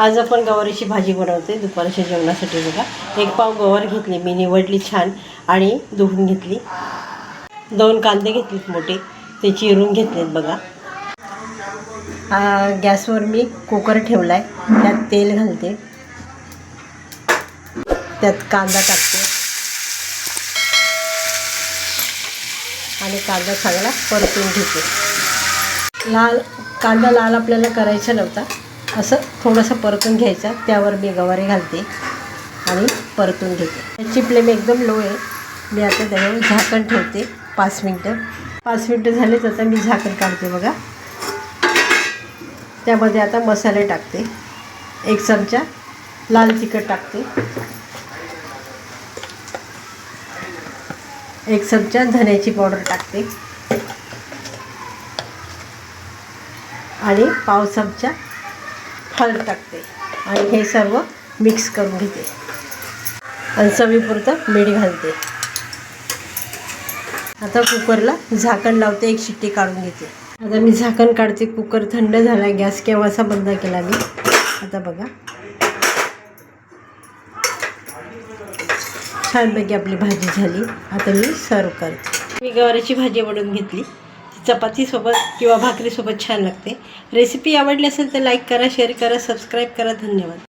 आज आपण गवारीची भाजी बनवते दुपारच्या जेवणासाठी बघा. एक पाव गवार घेतली मी निवडली छान आणि धुवून घेतली. दोन कांदे घेतलेत मोठे ते चिरून घेतलेत बघा. गॅसवर मी कुकर ठेवला आहे त्यात तेल घालते. त्यात कांदा टाकते. आणि कांदा चांगला परतून घेते. लाल कांदा लाल आपल्याला करायचा नव्हता. असं थोडंसं परतून घ्यायचा. त्यावर मी गवारी घालते आणि परतून घेते. त्याची फ्लेम एकदम लो आहे. मी आता त्यावर झाकण ठेवते पाच मिनटं. पाच मिनटं झालेच आता मी झाकण काढते बघा. त्यामध्ये आता मसाले टाकते. एक चमचा लाल तिखट टाकते. एक चमचा धन्याची पावडर टाकते. आणि पाव चमचा हळद टाकते आणि हे सर्व मिक्स करून घेते. आणि चवीपुरतं मीठ घालते. आता कुकरला झाकण लावते एक शिट्टी काढून घेते. आता मी झाकण काढते कुकर थंड झाला गॅस केव्हाचा बंद केला मी. आता बघा. छानपैकी आपली भाजी झाली. आता मी सर्व करते. मी गवारीची भाजी बनवून घेतली. चपातीसोबत किंवा भाकरीसोबत छान लागते. रेसिपी आवडली असेल तर लाईक करा शेअर करा सबस्क्राईब करा. धन्यवाद.